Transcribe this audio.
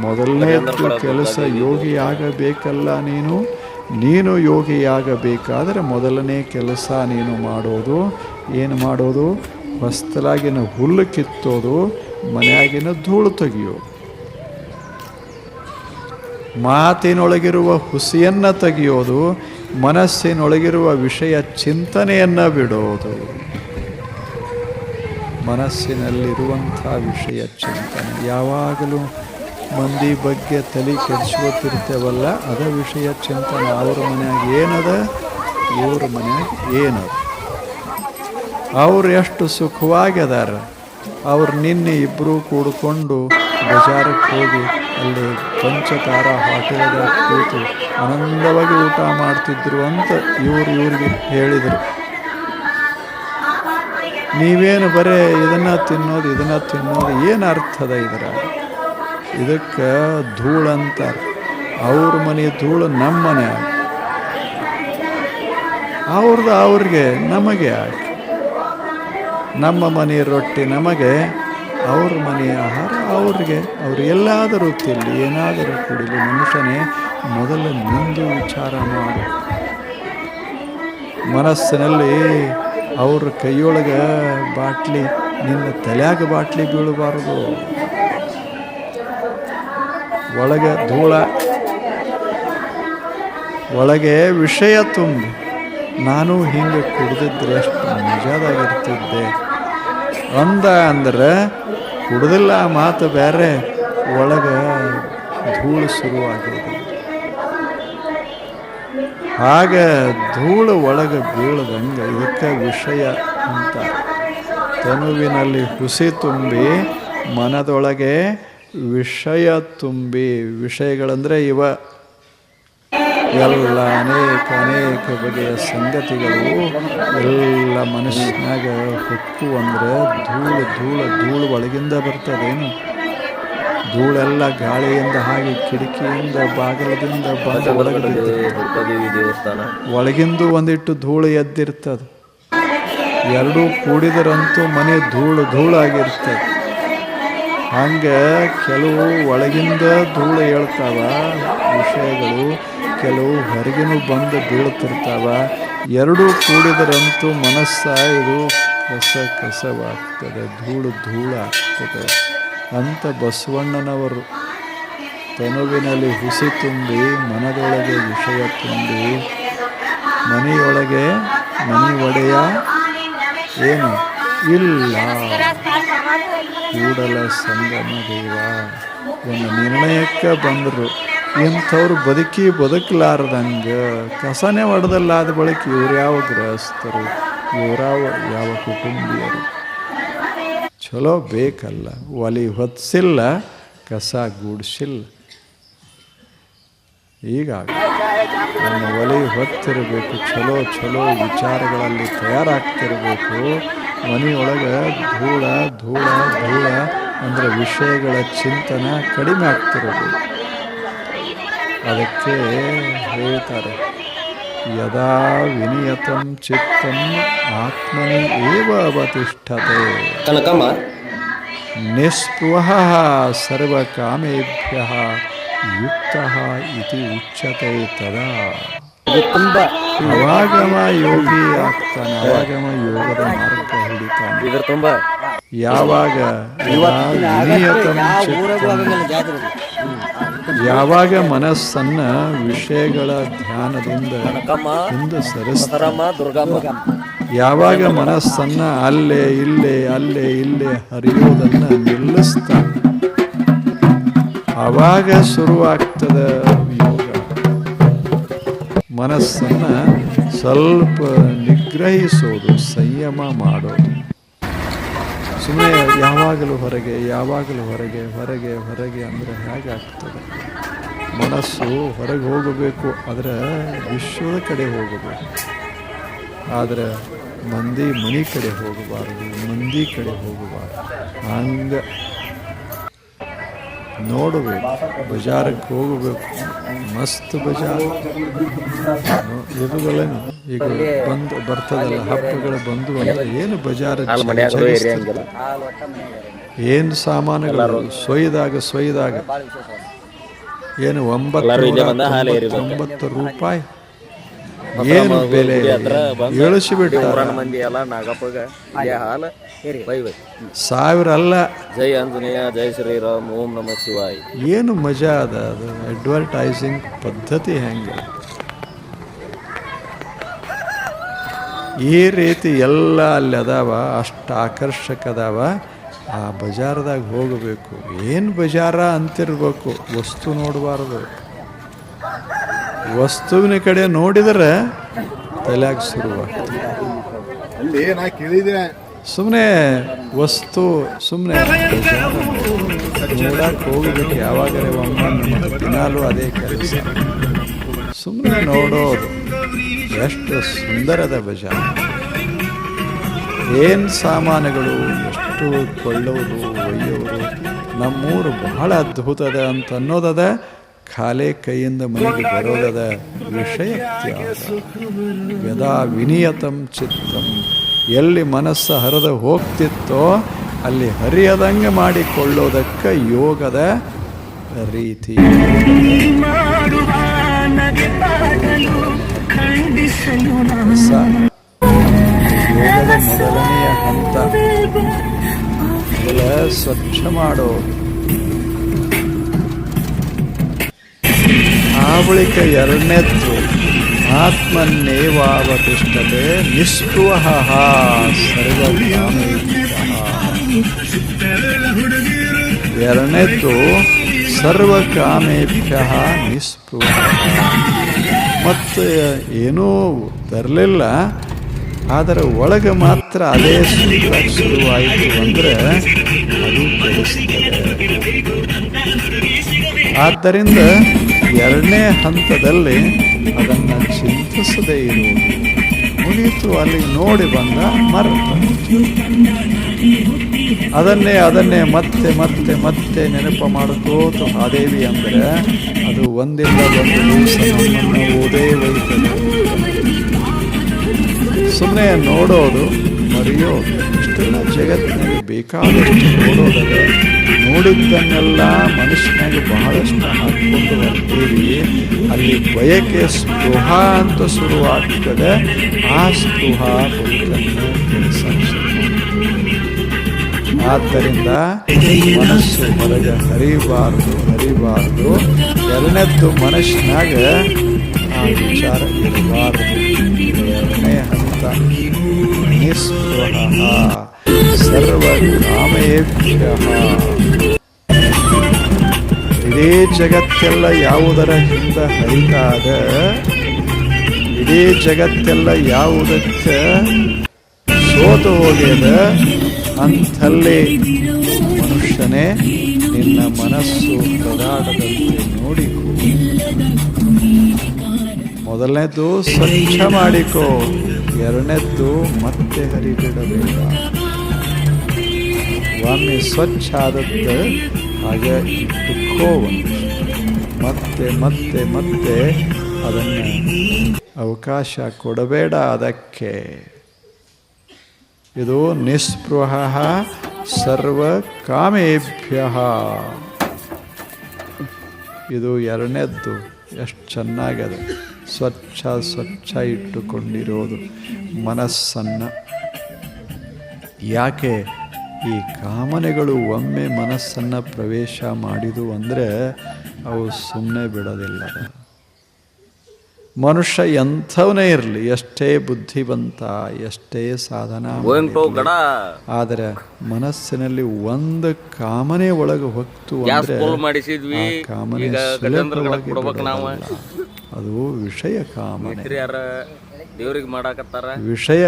ಮೊದಲನೇದ್ದು ಕೆಲಸ ಯೋಗಿಯಾಗಬೇಕಲ್ಲ ನೀನು? ನೀನು ಯೋಗಿಯಾಗಬೇಕಾದರೆ ಮೊದಲನೇ ಕೆಲಸ ನೀನು ಮಾಡೋದು. ಏನು ಮಾಡೋದು? ಹೊಸ್ತಲಾಗಿನ ಹುಲ್ಲು ಕಿತ್ತೋದು ಮನೆಯಾಗಿನ ಧೂಳು ತೆಗೆಯೋ. ಮಾತಿನೊಳಗಿರುವ ಹುಸಿಯನ್ನು ತೆಗೆಯೋದು ಮನಸ್ಸಿನೊಳಗಿರುವ ವಿಷಯ ಚಿಂತನೆಯನ್ನು ಬಿಡೋದು. ಮನಸ್ಸಿನಲ್ಲಿರುವಂಥ ವಿಷಯ ಚಿಂತನೆ ಯಾವಾಗಲೂ ಮಂದಿ ಬಗ್ಗೆ ತಲೆ ಕೆಡಿಸ್ಕೊತಿರ್ತೇವಲ್ಲ, ಅದ ವಿಷಯ ಚಿಂತನೆ. ಅವ್ರ ಮನ್ಯಾಗ ಏನದ? ಇವ್ರ ಮನ್ಯಾಗ ಏನದ? ಅವ್ರು ಎಷ್ಟು ಸುಖವಾಗಿ ಅದಾರ ಅವ್ರು ನಿನ್ನೆ ಇಬ್ಬರು ಕೂಡಿಕೊಂಡು ಬಜಾರಕ್ಕೆ ಹೋಗಿ ಅಲ್ಲಿ ಪಂಚತಾರ ಹೋಟೆಲ್ದಾಗ ಕೂತು ಆನಂದವಾಗಿ ಊಟ ಮಾಡ್ತಿದ್ರು ಅಂತ ಇವ್ರು ಇವ್ರಿಗೆ ಹೇಳಿದರು. ನೀವೇನು ಬರೇ ಇದನ್ನು ತಿನ್ನೋದು ಇದನ್ನು ತಿನ್ನೋದು, ಏನು ಅರ್ಥದ ಇದರ ಇದಕ್ಕೆ ಧೂಳು ಅಂತಾರೆ. ಅವ್ರ ಮನೆ ಧೂಳು ನಮ್ಮ ಮನೆ ಅವ್ರದ್ದು ಅವ್ರಿಗೆ ನಮಗೆ ನಮ್ಮ ಮನೆ ರೊಟ್ಟಿ ನಮಗೆ, ಅವ್ರ ಮನೆಯ ಆಹಾರ ಅವ್ರಿಗೆ. ಅವ್ರು ಎಲ್ಲಾದರೂ ತಿಲ್ಲಿ ಏನಾದರೂ ಕುಡಿಲಿ, ಮನುಷ್ಯನೇ ಮೊದಲು ನಿಂದು ವಿಚಾರ ಮಾಡಿ. ಮನಸ್ಸಿನಲ್ಲಿ ಅವ್ರ ಕೈಯೊಳಗೆ ಬಾಟ್ಲಿ, ನಿನ್ನ ತಲೆಯಾಗ ಬಾಟ್ಲಿ ಬೀಳಬಾರ್ದು. ಒಳಗೆ ಧೂಳ, ಒಳಗೆ ವಿಷಯ ತುಂಬಿ. ನಾನು ಹಿಂಗೆ ಕುಡಿದಿದ್ರೆ ಅಷ್ಟು ನಿಜದಾಗಿರ್ತಿದ್ದೆ ಅಂದ ಅಂದ್ರೆ, ಕುಡ್ದಿಲ್ಲ ಮಾತು ಬೇರೆ, ಒಳಗೆ ಧೂಳು ಶುರುವಾಗಿದೆ. ಹಾಗೆ ಧೂಳು ಒಳಗೆ ಬೀಳದಂಗೆ ಇದಕ್ಕೆ ವಿಷಯ ಅಂತ. ತನುವಿನಲ್ಲಿ ಹುಸಿ ತುಂಬಿ ಮನದೊಳಗೆ ವಿಷಯ ತುಂಬಿ ವಿಷಯಗಳಂದರೆ ಇವ ಎಲ್ಲ ಅನೇಕ ಅನೇಕ ಬಗೆಯ ಸಂಗತಿಗಳು ಎಲ್ಲ ಮನಸ್ಸಿನಾಗ ಹೊಕ್ಕು ಅಂದರೆ ಧೂಳು ಧೂಳು ಧೂಳು ಒಳಗಿಂದ ಬರ್ತದೇನು? ಧೂಳೆಲ್ಲ ಗಾಳಿಯಿಂದ ಹಾಗೆ ಕಿಟಕಿಯಿಂದ ಬಾಗಿಲದಿಂದ ದೇವಸ್ಥಾನ. ಒಳಗಿಂದು ಒಂದಿಟ್ಟು ಧೂಳು ಎದ್ದಿರ್ತದೆ. ಎರಡೂ ಕೂಡಿದರಂತೂ ಮನೆ ಧೂಳು ಧೂಳಾಗಿರ್ತದೆ. ಹಂಗೆ ಕೆಲವು ಒಳಗಿಂದ ಧೂಳು ಹೇಳ್ತಾವ ವಿಷಯಗಳು ಕೆಲವು ಹೊರಗಿನೂ ಬಂದು ಬೀಳ್ತಿರ್ತಾವ ಎರಡೂ ಕೂಡಿದರಂತೂ ಮನಸ್ಸ ಇದು ಕಸ ಕಸವಾಗ್ತದೆ, ಧೂಳು ಧೂಳಾಗ್ತದೆ ಅಂತ ಬಸವಣ್ಣನವರು ತನುವಿನಲ್ಲಿ ಹುಸಿ ತುಂಬಿ, ಮನದೊಳಗೆ ವಿಷಯ ತುಂಬಿ, ಮನೆಯೊಳಗೆ ಮನೆ ಒಡೆಯ ಏನು? ಇಲ್ಲ. ಕೂಡಲ ಸಂಗಮ ದೇವ. ಒಂದು ನಿರ್ಣಯಕ್ಕೆ ಬಂದರು. ಇಂಥವ್ರು ಬದುಕಿ ಬದುಕಲಾರ್ದಂಗೆ ಕಸನೇ ಹೊಡೆದಲ್ಲ ಆದ ಬಳಿಕ ಇವ್ರು ಯಾವ ಗೃಹಸ್ಥರು? ಇವರಾವ ಯಾವ ಕುಟುಂಬಿಯರು? ಚಲೋ ಬೇಕಲ್ಲ. ಒಲಿ ಹೊತ್ಸಿಲ್ಲ ಕಸ ಗೂಡಿಸಿಲ್ಲ. ಈಗ ನಮ್ಮ ಒಲಿ ಹೊತ್ತಿರಬೇಕು ಚಲೋ ಚಲೋ ವಿಚಾರಗಳಲ್ಲಿ ತಯಾರಾಗ್ತಿರಬೇಕು. ಮನೆಯೊಳಗೆ ಧೂಳ ಧೂಳ ಧೂಳ ಅಂದರೆ ವಿಷಯಗಳ ಚಿಂತನ ಕಡಿಮೆ ಆಗ್ತಿರೋದು. ಅದಕ್ಕೆ ಹೇಳ್ತಾರೆ ಯದಾ ವಿನಿಯತಂ ಚಿತ್ತಂ ಆತ್ಮನಿ ಏವ ಅವತಿಷ್ಠತೆ ಕನಕಮ್ಮ ನಿಸ್ಪೃಹ ಸರ್ವಕಾಮೇಭ್ಯ ಯುಕ್ತ ಇತಿ ಉಚ್ಯತೆ ತದಾ. ಇದು ತುಂಬಾ ಯೋಗಿ ಆಗ್ತಾನೆ ಅವಾಗಮ ಯೋಗದ ಮಾರ್ಗ ಹಿಡಿತಾನೆ ಇದ್ರ ತುಂಬಾ. ಯಾವಾಗ ಯಾವಾಗ ಮನಸ್ಸನ್ನ ವಿಷಯಗಳ ಧ್ಯಾನದಿಂದ ಹಿಂದೆ ಸರಿಸ್ತಾನೆ. ದುರ್ಗಮ್ಮ. ಯಾವಾಗ ಮನಸ್ಸನ್ನ ಅಲ್ಲೇ ಇಲ್ಲೇ ಅಲ್ಲೇ ಇಲ್ಲೇ ಹರಿಯೋದನ್ನ ನಿಲ್ಲಿಸ್ತಾನೆ. ಅವಾಗ ಶುರುವಾಗ್ತದ ಮನಸ್ಸನ್ನ ಸ್ವಲ್ಪ ನಿಗ್ರಹಿಸೋದು, ಸಂಯಮ ಮಾಡೋದು ಸುಮ್ಮನೆ ಯಾವಾಗಲೂ ಹೊರಗೆ ಯಾವಾಗಲೂ ಹೊರಗೆ ಹೊರಗೆ ಹೊರಗೆ ಅಂದರೆ ಹೇಗಾಗ್ತದೆ ಮನಸ್ಸು ಹೊರಗೆ ಹೋಗಬೇಕು, ಆದರೆ ವಿಶ್ವದ ಕಡೆ ಹೋಗಬೇಕು. ಆದರೆ ಮಂದಿ ಮನೆ ಕಡೆ ಹೋಗಬಾರದು, ಮಂದಿ ಕಡೆ ಹೋಗಬಾರದು. ಹಂಗೆ ನೋಡಬೇಕು ಬಜಾರಕ್ಕೆ ಹೋಗಬೇಕು ಮಸ್ತ್ ಬಜಾರ್. ಇರುದಲ್ಲೇನು ಈಗ ಬಂದು ಬರ್ತದಲ್ಲ ಹಬ್ಬಗಳು ಬಂದು ಅಂದರೆ ಏನು ಬಜಾರ್ ಏನು ಸಾಮಾನುಗಳು ಸೊಯ್ದಾಗ ಸೊಯ್ದಾಗ. ಏನು ಒಂಬತ್ತು ಒಂಬತ್ತು ರೂಪಾಯಿ? ಏನು ಬೆಲೆ? ಇಳಿಸಿಬಿಟ್ಟಾರ ಊರನ ಮಂದಿ ಎಲ್ಲ ನಾಗಪ್ಪಗ ಇಲ್ಲೇ ಹಾಲು. ಬೈಬೇಕು ಸಾವಿರ ಅಲ್ಲ. ಜೈ ಆಂಜನೇಯ ಜೈ ಶ್ರೀರಾಮ್ ಓಂ ನಮ ಶಿವಾಯ್. ಏನು ಮಜಾ ಅದ? ಅದು ಅಡ್ವರ್ಟೈಸಿಂಗ್ ಪದ್ಧತಿ ಹೆಂಗೆ? ಈ ರೀತಿ ಎಲ್ಲ ಅಲ್ಲಿ ಅದಾವ ಅಷ್ಟು ಆಕರ್ಷಕ ಅದಾವ ಆ ಬಜಾರ್ದಾಗ ಹೋಗಬೇಕು. ಏನು ಬಜಾರ ಅಂತಿರ್ಬೇಕು? ವಸ್ತು ನೋಡಬಾರ್ದು. ವಸ್ತುವಿನ ಕಡೆ ನೋಡಿದರೆ ತಲೆಯಾಗ ಶುರುವಾಗ್ತದೆ. ಅಲ್ಲಿ ನಾ ಕೇಳಿದೆ. ಸುಮ್ಮನೆ ವಸ್ತು ಸುಮ್ಮನೆ ನೋಡಕ್ಕೆ ಹೋಗ್ಬೇಕು ಯಾವಾಗಲೇ ಒಮ್ಮೆ ದಿನಾಲೂ ಅದೇ ಕೆಲಸ. ಸುಮ್ಮನೆ ನೋಡೋದು ಎಷ್ಟು ಸುಂದರದ ಭಜ ಏನು ಸಾಮಾನುಗಳು ಎಷ್ಟು ಕೊಳ್ಳೋದು ಒಯ್ಯೋರು ನಮ್ಮೂರು ಬಹಳ ಅದ್ಭುತದ ಅಂತ ಅನ್ನೋದದ ಖಾಲಿ ಕೈಯಿಂದ ಮನೆಗೆ ಬರೋದದ ವಿಷಯ ಯದಾ ವಿನಿಯತಂ ಚಿತ್ತಂ, ಎಲ್ಲಿ ಮನಸ್ಸು ಹರಿದು ಹೋಗ್ತಿತ್ತೋ ಅಲ್ಲಿ ಹರಿಯದಂಗೆ ಮಾಡಿಕೊಳ್ಳೋದಕ್ಕೆ ಯೋಗದ ರೀತಿ. ಯೋಗದ ಮೊದಲನೆಯ ಹಂತ. ಸ್ವಚ್ಛ ಮಾಡೋದು ಆ ಬಳಿಕ ಎರಡನೇದ್ದು ಆತ್ಮನ್ನೇವಾವತಿಷ್ಠತೆ ನಿಷ್ಪೃಹ ಎರಡನೇದ್ದು ಸರ್ವಕಾಮೇಭ್ಯ. ನಿಸ್ಪೃಹ ಮತ್ತು ಏನೂ ತರಲಿಲ್ಲ, ಆದರೆ ಒಳಗೆ ಮಾತ್ರ ಅದೇ ಶುರುವಾಯಿತು ಅಂದರೆ ಅದು ಆದ್ದರಿಂದ ಎರಡನೇ ಹಂತದಲ್ಲಿ ಅದನ್ನು ಚಿಂತಿಸದೇ ಇರುವುದು. ಮುಗಿತು ಅಲ್ಲಿ ನೋಡಿ ಬಂದ ಮರೆತ ಅದನ್ನೇ ಅದನ್ನೇ ಮತ್ತೆ ಮತ್ತೆ ಮತ್ತೆ ನೆನಪು ಮಾಡುತ್ತೋತು ಮಹಾದೇವಿ ಅಂದರೆ ಅದು ಒಂದಿಲ್ಲ, ಒಂದು ದಿವಸ ನಮ್ಮನ್ನು ಓದೇ ಒಯ್ತದೆ ಸುಮ್ಮನೆ ನೋಡೋದು, ಮರೆಯೋದು. ಜಗತ್ತಿನಲ್ಲಿ ಬೇಕಾದಷ್ಟು ನೋಡೋದದೆ ನೋಡಿದ್ದನ್ನೆಲ್ಲ ಮನುಷ್ಯನಾಗಿ ಬಹಳಷ್ಟು ಹಾಕ್ಕೊಂಡು ಬರ್ತೀವಿ ಅಲ್ಲಿ ಬಯಕೆ ಸ್ಪೃಹ ಅಂತ ಶುರುವಾಗ್ತದೆ. ಆ ಸ್ಪೃಹ ಬದುಕನ್ನು ಆದ್ದರಿಂದ ಮನಸ್ಸು ಹೊರಗೆ ಹರಿಬಾರ್ದು ಹರಿಬಾರ್ದು. ಎರಡನೇದ್ದು ಮನಸ್ಸಿನಾಗ ಆ ವಿಚಾರ ಇರಬಾರ್ದು. ಎರಡನೇ ಹಂತ, ನಿಸ್ಪೃಹ. ಇಡೀ ಜಗತ್ತೆಲ್ಲ ಯಾವುದರ ಹಿಂದ ಹರಿತಾದ? ಇಡೀ ಜಗತ್ತೆಲ್ಲ ಯಾವುದಕ್ಕೆ ಸೋತು ಹೋಗ್ಯದ? ಅಂಥಲ್ಲಿ ಮನುಷ್ಯನೇ ನಿನ್ನ ಮನಸ್ಸು ಕದಾಡದಂತೆ ನೋಡಿಕೋ ಮೊದಲನೇದು ಸ್ವಚ್ಛ ಮಾಡಿಕೋ, ಎರಡನೇದ್ದು ಮತ್ತೆ ಹರಿಬಿಡಬೇಡ. ಒಮ್ಮೆ ಸ್ವಚ್ಛ ಆದದ್ದು ಹಾಗೆ ಇಟ್ಟುಕೋ ಮತ್ತೆ ಮತ್ತೆ ಮತ್ತೆ ಅದನ್ನು ಅವಕಾಶ ಕೊಡಬೇಡ ಅದಕ್ಕೆ. ಇದು ನಿಸ್ಪೃಹ ಸರ್ವ ಕಾಮೇಭ್ಯ. ಇದು ಎರಡನೇದ್ದು, ಎಷ್ಟು ಚೆನ್ನಾಗಿದೆ ಸ್ವಚ್ಛ ಸ್ವಚ್ಛ ಇಟ್ಟುಕೊಂಡಿರೋದು ಮನಸ್ಸನ್ನು. ಯಾಕೆ ಈ ಕಾಮನೆಗಳು ಒಮ್ಮೆ ಮನಸ್ಸನ್ನು ಪ್ರವೇಶ ಮಾಡಿದು ಅಂದರೆ ಅವು ಸುಮ್ಮನೆ ಬಿಡೋದಿಲ್ಲ. ಮನುಷ್ಯ ಎಂಥವನೇ ಇರಲಿ ಎಷ್ಟೇ ಬುದ್ಧಿವಂತ ಎಷ್ಟೇ ಸಾಧನ ಆದರೆ ಮನಸ್ಸಿನಲ್ಲಿ ಒಂದು ಕಾಮನೆ ಒಳಗೆ ಹೊತ್ತು ಕಾಮನೆ ಅದು ವಿಷಯ ಕಾಮನೆ. ಯಾರ ದೇವ್ರಿಗೆ ಮಾಡಾಕತ್ತಾರ. ವಿಷಯ